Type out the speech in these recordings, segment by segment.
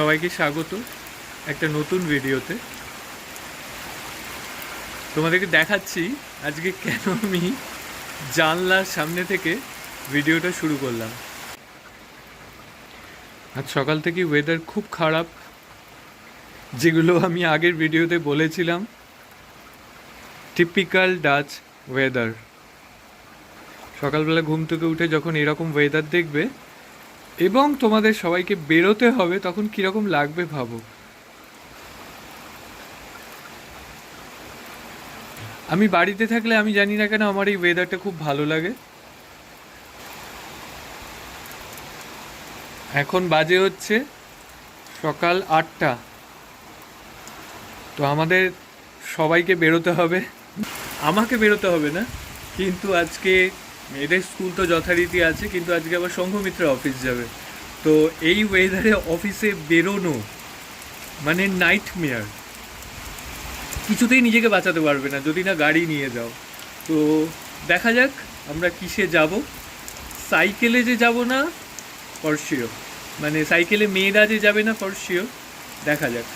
সবাইকে স্বাগত একটা নতুন ভিডিওতে। তোমাদেরকে দেখাচ্ছি আজকে কেন আমি জানলার সামনে থেকে ভিডিওটা শুরু করলাম। আজ সকাল থেকে ওয়েদার খুব খারাপ, যেগুলো আমি আগের ভিডিওতে বলেছিলাম। টিপিক্যাল ডাচ ওয়েদার সকালবেলা ঘুম থেকে উঠে যখন এরকম ওয়েদার দেখবে এবং তোমাদের সবাইকে বেরোতে হবে, তখন কীরকম লাগবে ভাবো? আমি বাড়িতে থাকলে আমি জানি না কেন আমার এই ওয়েদারটা খুব ভালো লাগে। এখন বাজে হচ্ছে সকাল আটটা। তো আমাদের সবাইকে বেরোতে হবে। আমাকে বেরোতে হবে না, কিন্তু আজকে মেয়েদের স্কুল তো যথারীতি আছে, কিন্তু আজকে আবার সংঘমিত্র অফিস যাবে। তো এই ওয়েদারে অফিসে বেরোনো মানে নাইট মেয়ার কিছুতেই নিজেকে বাঁচাতে পারবে না, যদি না গাড়ি নিয়ে যাও। তো দেখা যাক আমরা কিসে যাব। সাইকেলে যে যাব না ফরশিও মানে সাইকেলে মেয়েরা যে যাবে না ফরশিও দেখা যাক।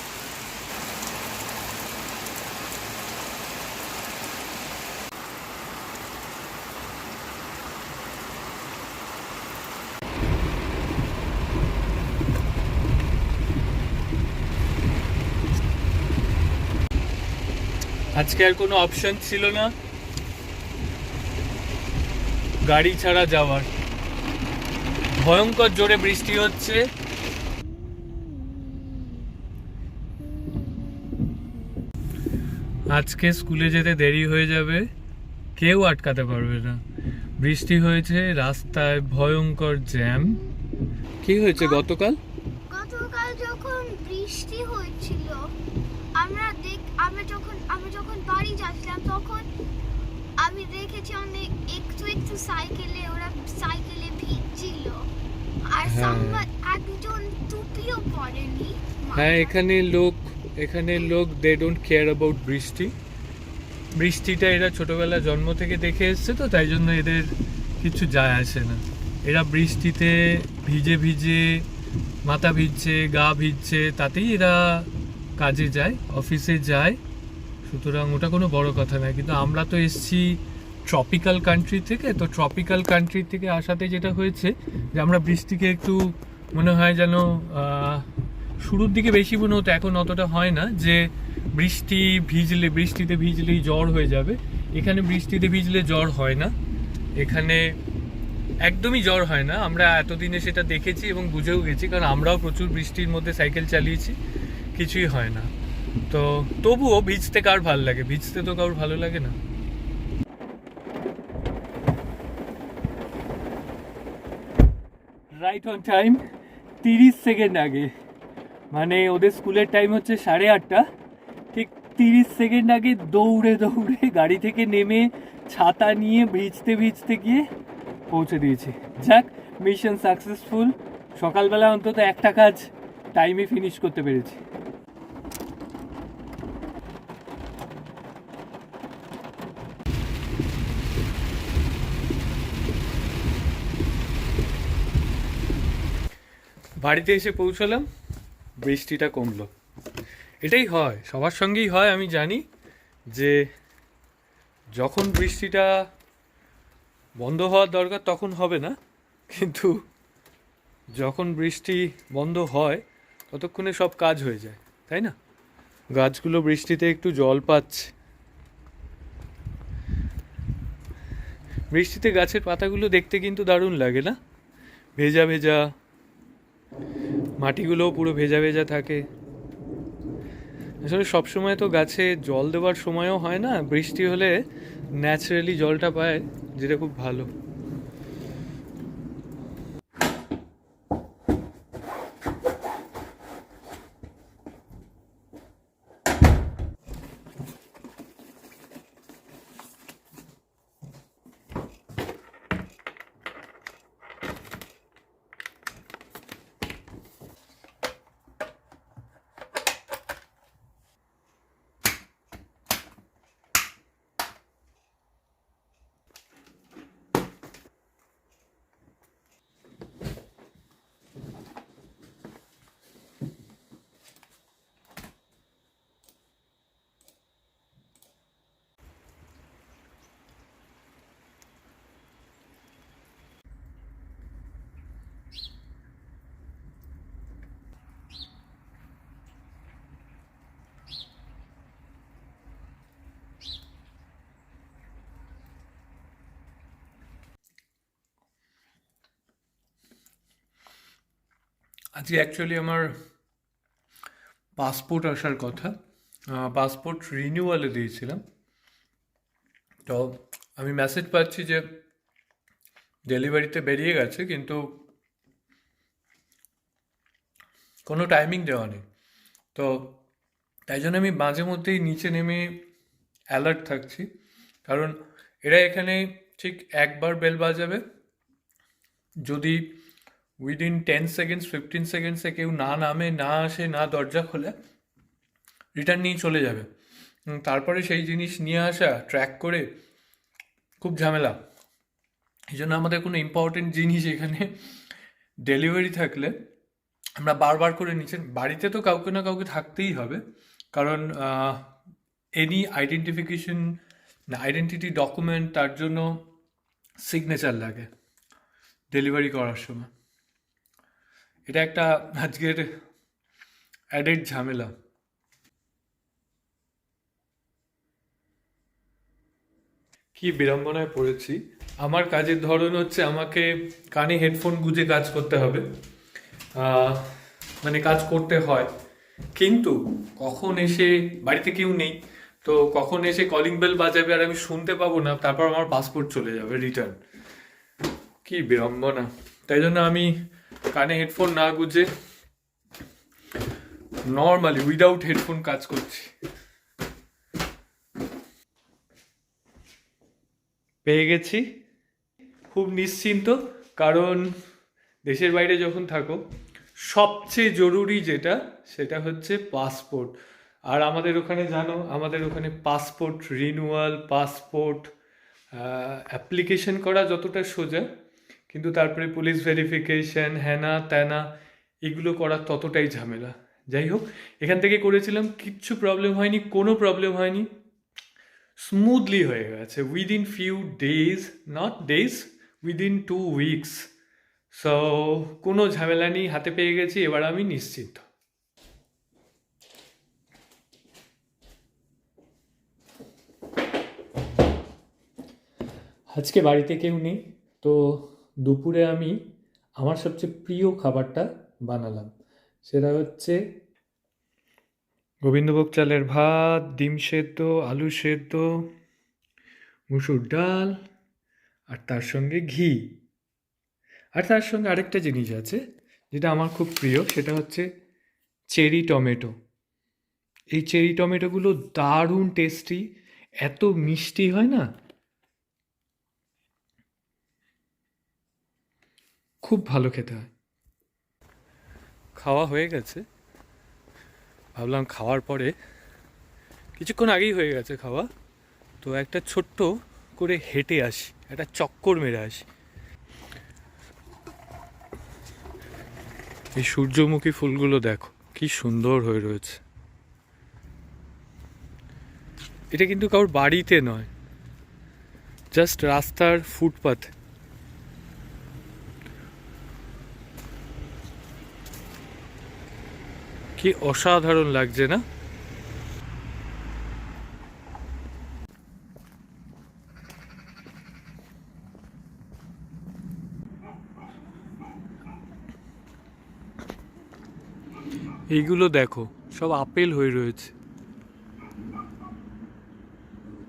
আজকে আর কোনো অপশন ছিল না। গাড়ি ছাড়া যাওয়ার। ভয়ঙ্কর জোরে বৃষ্টি হচ্ছে। আজকে স্কুলে যেতে দেরি হয়ে যাবে। কেউ আটকাতে পারবে না। বৃষ্টি হয়েছে, রাস্তায় ভয়ঙ্কর জ্যাম। কি হয়েছে গতকাল? গতকাল যখন বৃষ্টি হয়েছিল, আমরা আমরা যখন আমরা যখন বাড়ি যাচ্ছিলাম তখন আমি দেখেছি অনেক একটু একটু সাইকেলে ওরা সাইকেলে ভিজছিল। আর হ্যাঁ। একজন টুপিও পরেনি। হ্যাঁ এখানে লোক এখানে লোক দে ডোন্ট কেয়ার অ্যাবাউট বৃষ্টি। বৃষ্টিটা এরা ছোটবেলা জন্ম থেকে দেখে এসছে তো তাই জন্য এদের কিছু যায় আসে না। এরা বৃষ্টিতে ভিজে ভিজে মাথা ভিজছে গা ভিজছে তাতেই এরা কাজে যায় অফিসে যায়, সুতরাং ওটা কোনো বড় কথা নয়। কিন্তু আমরা তো এসছি ট্রপিক্যাল কান্ট্রি থেকে, তো ট্রপিক্যাল কান্ট্রি থেকে আসাতে যেটা হয়েছে যে আমরা বৃষ্টিকে একটু মনে হয় যেন শুরুর দিকে বেশি মনে হতো, এখন অতটা হয় না যে বৃষ্টি ভিজলে, বৃষ্টিতে ভিজলেই জ্বর হয়ে যাবে। এখানে বৃষ্টিতে ভিজলে জ্বর হয় না। এখানে একদমই জ্বর হয় না। আমরা এতদিনে সেটা দেখেছি এবং বুঝেও গেছি, কারণ আমরাও প্রচুর বৃষ্টির মধ্যে সাইকেল চালিয়েছি। কিছুই হয় না। তো তবুও ভিজতে কার ভালো লাগে? ভিজতে তো কারোর ভালো লাগে না। রাইট অন টাইম তিরিশ সেকেন্ড আগে। মানে ওদের স্কুলের টাইম হচ্ছে সাড়ে আটটা। ঠিক তিরিশ সেকেন্ড আগে দৌড়ে দৌড়ে গাড়ি থেকে নেমে ছাতা নিয়ে ভিজতে ভিজতে গিয়ে পৌঁছে দিয়েছি। যাক মিশন সাকসেসফুল সকালবেলা অন্তত একটা কাজ টাইমে ফিনিশ করতে পেরেছি। বাড়িতে এসে পৌঁছলাম, বৃষ্টিটা কমলো। এটাই হয়, সবার সঙ্গেই হয়, আমি জানি যে যখন বৃষ্টিটা বন্ধ হওয়ার দরকার তখন হবে না, কিন্তু যখন বৃষ্টি বন্ধ হয়, ততক্ষণে সব কাজ হয়ে যায়, তাই না? গাছগুলো বৃষ্টিতে একটু জল পাচ্ছে। বৃষ্টিতে গাছের পাতাগুলো দেখতে কিন্তু দারুণ লাগে না? ভেজা ভেজা মাটিগুলোও পুরো ভেজা ভেজা থাকে। আসলে সবসময় তো গাছে জল দেওয়ার সময়ও হয় না, বৃষ্টি হলে ন্যাচারালি জলটা পায়, যেটা খুব ভালো। আজকে অ্যাকচুয়ালি আমার পাসপোর্ট আসার কথা। পাসপোর্ট রিনিউয়ালে দিয়েছিলাম। তো আমি মেসেজ পাচ্ছি যে ডেলিভারিতে বেরিয়ে গেছে, কিন্তু কোনো টাইমিং দেওয়া নেই। তো তাই জন্য আমি মাঝে মধ্যেই নিচে নেমে অ্যালার্ট থাকছি। কারণ এরা এখানে ঠিক একবার বেল বাজাবে। যদি উইদিন টেন সেকেন্ডস ফিফটিন সেকেন্ডসে কেউ না নামে, না আসে, না দরজা খোলে রিটার্ন নিয়ে চলে যাবে। তারপরে সেই জিনিস নিয়ে আসা ট্র্যাক করে খুব ঝামেলা। এই জন্য আমাদের কোনো ইম্পর্টেন্ট জিনিস এখানে ডেলিভারি থাকলে আমরা বারবার করে নিচে বাড়িতে তো কাউকে না কাউকে থাকতেই হবে। কারণ এনি আইডেন্টিফিকেশন আইডেন্টিটি ডকুমেন্ট তার জন্য সিগনেচার লাগে ডেলিভারি করার সময়। এটা একটা আজকের অ্যাডেড ঝামেলা। কি বিড়ম্বনায় পড়েছি? আমার কাজের ধরন হচ্ছে আমাকে কানে হেডফোন গুঁজে কাজ করতে হবে। মানে কাজ করতে হয়। কিন্তু কখন এসে, বাড়িতে কেউ নেই, তো কখন এসে কলিং বেল বাজাবে আর আমি শুনতে পাবো না, তারপর আমার পাসপোর্ট চলে যাবে রিটার্ন কি বিড়ম্বনা। তাই জন্য আমি কানে হেডফোন না গুজে নর্মালি উইদাউট হেডফোন কাজ করছি। পেয়ে গেছি। খুব নিশ্চিন্ত, কারণ দেশের বাইরে যখন থাকো, সবচেয়ে জরুরি যেটা, সেটা হচ্ছে পাসপোর্ট আর আমাদের ওখানে জানো, আমাদের ওখানে পাসপোর্ট রিনুয়াল পাসপোর্ট অ্যাপ্লিকেশন করা যতটা সোজা কিন্তু তারপরে পুলিশ ভেরিফিকেশন হ্যানা ত্যানা এগুলো করার ততটাই ঝামেলা। যাই হোক, এখান থেকে করেছিলাম, কিচ্ছু প্রবলেম হয়নি, কোনো প্রবলেম হয়নি। স্মুথলি হয়ে গেছে within few days not days within two weeks so কোনো ঝামেলা নেই, হাতে পেয়ে গেছি, এবার আমি নিশ্চিন্ত। আজকে বাড়িতে কেউ নেই, তো দুপুরে আমি আমার সবচেয়ে প্রিয় খাবারটা বানালাম। সেটা হচ্ছে গোবিন্দভোগ চালের ভাত, ডিম সেদ্ধ, আলু সেদ্ধ, মুসুর ডাল, আর তার সঙ্গে ঘি। আর তার সঙ্গে আরেকটা জিনিস আছে যেটা আমার খুব প্রিয়, সেটা হচ্ছে চেরি টমেটো। এই চেরি টমেটোগুলো দারুণ টেস্টি এত মিষ্টি হয় না? খুব ভালো খেতে হয়। খাওয়া হয়ে গেছে। ভাবলাম খাওয়ার পরে কিছুক্ষণ আগেই হয়ে গেছে খাওয়া। তো একটা ছোট্ট করে হেঁটে আসি, একটা চক্কর মেরে আসি। এই সূর্যমুখী ফুলগুলো দেখো, কি সুন্দর হয়ে রয়েছে। এটা কিন্তু কারোর বাড়িতে নয়, জাস্ট রাস্তার ফুটপাথ। কি অসাধারণ লাগছে না? এইগুলো দেখো, সব আপেল হয়ে রয়েছে।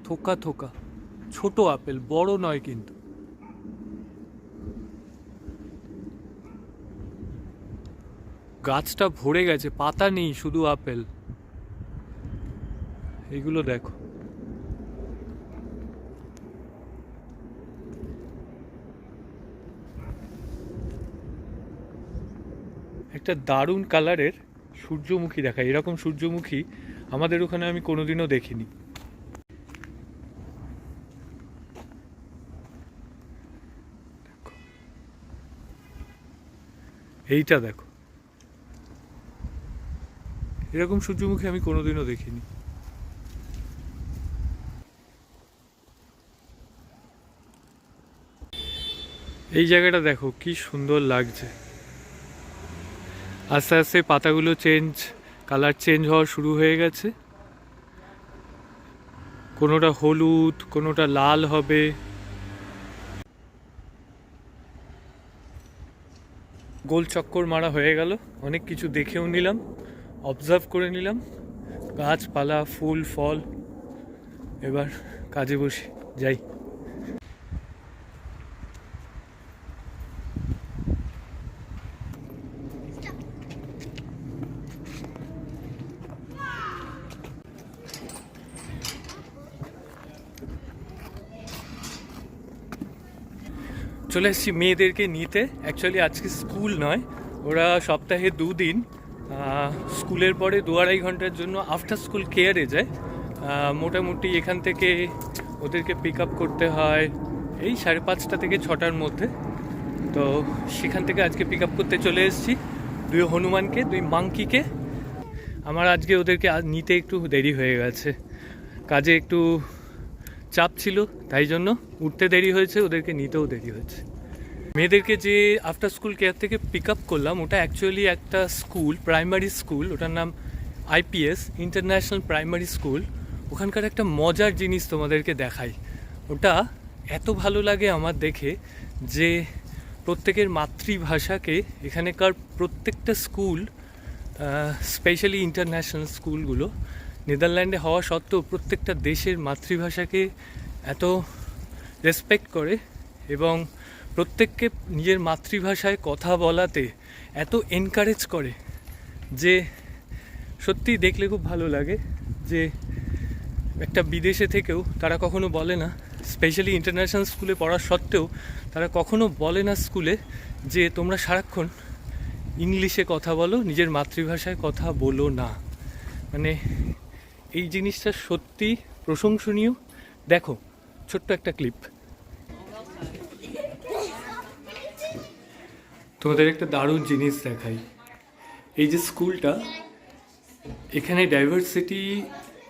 থোকা থোকা, ছোট আপেল, বড় নয় কিন্তু। গাছটা ভরে গেছে, পাতা নেই, শুধু আপেল। এগুলো দেখো। একটা দারুণ কালারের সূর্যমুখী দেখা, এরকম সূর্যমুখী আমাদের ওখানে আমি কোনোদিনও দেখিনি। এইটা দেখো। এরকম সূর্যমুখী আমি কোনোদিনও দেখিনি। এই জায়গাটা দেখো, কি সুন্দর লাগছে। আস্তে আস্তে পাতাগুলো চেঞ্জ কালার চেঞ্জ হওয়া শুরু হয়ে গেছে। কোনোটা হলুদ, কোনোটা লাল হবে। গোল চক্কর মারা হয়ে গেল, অনেক কিছু দেখেও নিলাম। অবজার্ভ করে নিলাম। গাছপালা, ফুল, ফল। এবার কাজে বসে, যাই। চলে এসেছি মেয়েদেরকে নিতে। অ্যাকচুয়ালি আজকে স্কুল নয়, ওরা সপ্তাহে দুদিন স্কুলের পরে দু আড়াই ঘণ্টার জন্য আফটার স্কুল কেয়ারে যায়। মোটামুটি এখান থেকে ওদেরকে পিক আপ করতে হয় এই সাড়ে পাঁচটা থেকে ছটার মধ্যে। তো সেখান থেকে আজকে পিক আপ করতে চলে এসেছি। দুই হনুমানকে, দুই মাংকিকে আমার আজকে ওদেরকে নিতে একটু দেরি হয়ে গেছে। কাজে একটু চাপ ছিল, তাই জন্য উঠতে দেরি হয়েছে, ওদেরকে নিতেও দেরি হয়েছে। মেয়েদেরকে যে আফটার স্কুল কেয়ার থেকে পিক আপ করলাম, ওটা অ্যাকচুয়ালি একটা স্কুল প্রাইমারি স্কুল ওটার নাম আইপিএস ইন্টারন্যাশনাল প্রাইমারি স্কুল ওখানকার একটা মজার জিনিস তোমাদেরকে দেখাই। ওটা এত ভালো লাগে আমার দেখে যে প্রত্যেকের মাতৃভাষাকে এখানেকার প্রত্যেকটা স্কুল স্পেশালি ইন্টারন্যাশনাল স্কুলগুলো নেদারল্যান্ডে হওয়া সত্ত্বেও প্রত্যেকটা দেশের মাতৃভাষাকে এত রেসপেক্ট করে এবং প্রত্যেককে নিজের মাতৃভাষায় কথা বলাতে এত এনকারেজ করে যে সত্যি দেখলে খুব ভালো লাগে যে একটা বিদেশে থেকেও তারা কখনো বলে না স্পেশালি ইন্টারন্যাশনাল স্কুলে পড়ার সত্ত্বেও তারা কখনো বলে না স্কুলে যে তোমরা সারাক্ষণ ইংলিশে কথা বলো, নিজের মাতৃভাষায় কথা বলো না। মানে এই জিনিসটা সত্যি প্রশংসনীয়। দেখো, ছোট্ট একটা ক্লিপ তোমাদের একটা দারুণ জিনিস দেখাই। এই যে স্কুলটা, এখানে ডাইভার্সিটি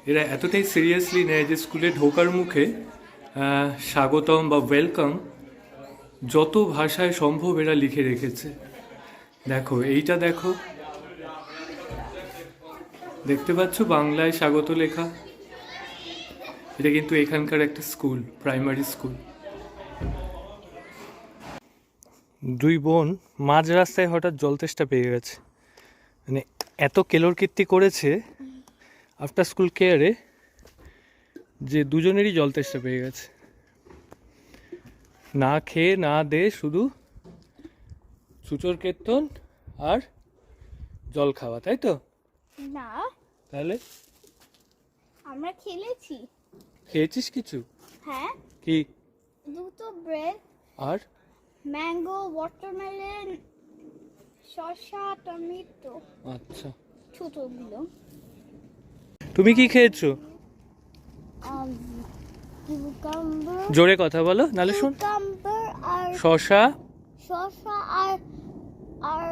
এরা এতটাই সিরিয়াসলি নেয় যে স্কুলে ঢোকার মুখে স্বাগতম বা ওয়েলকাম যত ভাষায় সম্ভব এরা লিখে রেখেছে। দেখো, এইটা দেখো। দেখতে পাচ্ছ বাংলায় স্বাগত লেখা? এটা কিন্তু এখানকার একটা স্কুল প্রাইমারি স্কুল দুই বোন মাঝ রাস্তায় হঠাৎ জল তেষ্টা পেয়ে গেছে। মানে এত কেলোর কীর্তি করেছে আফটার স্কুল কেয়ারে যে দুজনেরই জল তেষ্টা পেয়ে গেছে। না খেয়ে না দে শুধু সুচোর কীর্তন আর জল খাওয়া তাই তো? না। তাহলে? আমরা খেলেছি। খেয়েছিস কিছু? হ্যাঁ। কি? দুটো ব্রেড আর? ম্যাঙ্গো ওয়াটারমেলন শসা টমেটো আচ্ছা। ছোটগুলো। তুমি কি খেয়েছো? জোরে কথা বলো নালে শুন। শশা শসা আর আর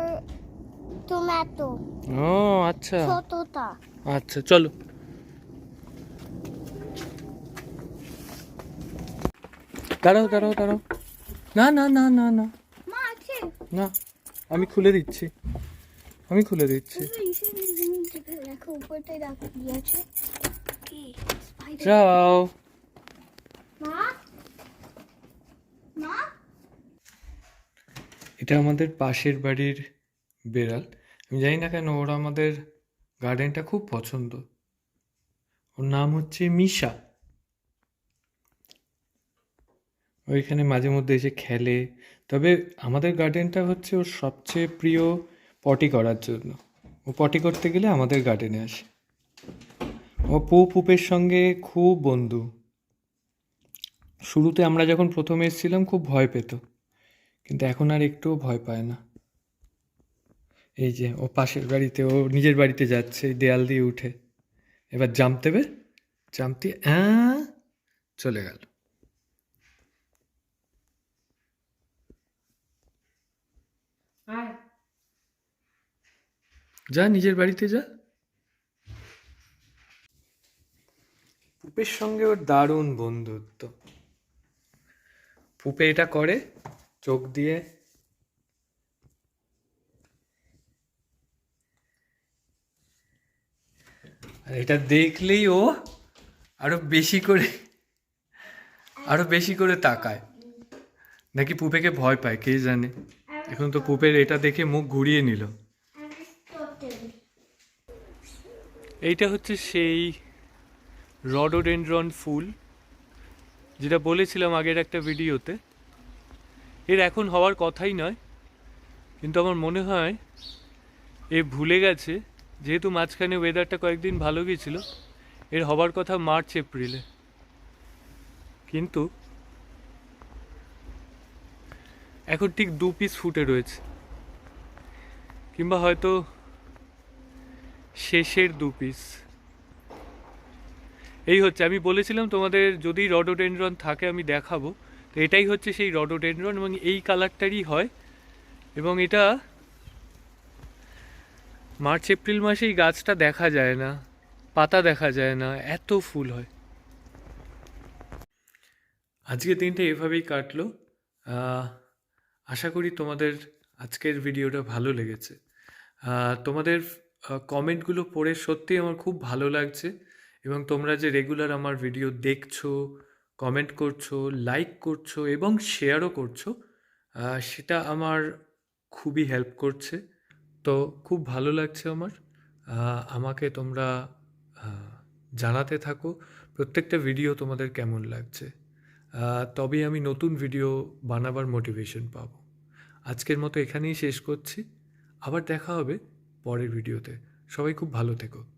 টমেটো। ও আচ্ছা। ছোটটা। আচ্ছা চলো। দাঁড়াও দাঁড়াও দাঁড়াও। না না না না না। না আমি খুলে দিচ্ছি। আমি খুলে দিচ্ছি। যাও। এটা আমাদের পাশের বাড়ির বেড়াল। আমি জানি না কেন ওরা আমাদের গার্ডেনটা খুব পছন্দ। ওর নাম হচ্ছে মিশা। ওইখানে মাঝে মধ্যে এসে খেলে। তবে আমাদের গার্ডেনটা হচ্ছে ওর সবচেয়ে প্রিয় পটি করার জন্য। ও পটি করতে গেলে আমাদের গার্ডেনে আসে। ও পু পুপের সঙ্গে খুব বন্ধু। শুরুতে আমরা যখন প্রথমে এসেছিলাম, খুব ভয় পেত। কিন্তু এখন আর একটুও ভয় পায় না। এই যে, ও পাশের বাড়িতে, ও নিজের বাড়িতে যাচ্ছে দেয়াল দিয়ে উঠে। এবার জাম্প দেবে? জাম্প দিয়ে চলে গেল। যা নিজের বাড়িতে যা। পুপের সঙ্গে ওর দারুণ বন্ধুত্ব। পুপে এটা করে, চোখ দিয়ে। আর এটা দেখলেই ও আরও বেশি করে, আরও বেশি করে তাকায়। নাকি পুপেকে ভয় পায়, কে জানে? এখন তো পুপের এটা দেখে মুখ ঘুরিয়ে নিল। এইটা হচ্ছে সেই রডোডেন্ড্রন ফুল, যেটা বলেছিলাম আগের একটা ভিডিওতে। এর এখন হওয়ার কথাই নয়, কিন্তু আমার মনে হয় এ ভুলে গেছে, যেহেতু মাঝখানে ওয়েদারটা কয়েকদিন ভালো গিয়েছিল, এর হবার কথা মার্চ এপ্রিলে কিন্তু এখন ঠিক দু পিস ফুটে রয়েছে, কিংবা হয়তো শেষের দু পিস এই হচ্ছে, আমি বলেছিলাম তোমাদের যদি রডোডেন্ড্রন থাকে আমি দেখাবো। তো এটাই হচ্ছে সেই রডোডেন্ড্রন এবং এই কালারটারই হয়। এবং এটা মার্চ, এপ্রিল মাসে এই গাছটা দেখা যায় না, পাতা দেখা যায় না, এত ফুল হয়। আজকের দিনটা এভাবেই কাটলো। আশা করি তোমাদের আজকের ভিডিওটা ভালো লেগেছে। তোমাদের কমেন্টগুলো পড়ে সত্যিই আমার খুব ভালো লাগছে এবং তোমরা যে রেগুলার আমার ভিডিও দেখছ কমেন্ট করছ লাইক করছ এবং শেয়ারও করছ সেটা আমার খুবই হেল্প করছে। তো খুব ভালো লাগছে আমার। আমাকে তোমরা জানাতে থাকো প্রত্যেকটা ভিডিও তোমাদের কেমন লাগছে। তবেই আমি নতুন ভিডিও বানাবার মোটিভেশন পাবো। আজকের মতো এখানেই শেষ করছি। আবার দেখা হবে পরের ভিডিওতে। সবাই খুব ভালো থেকো।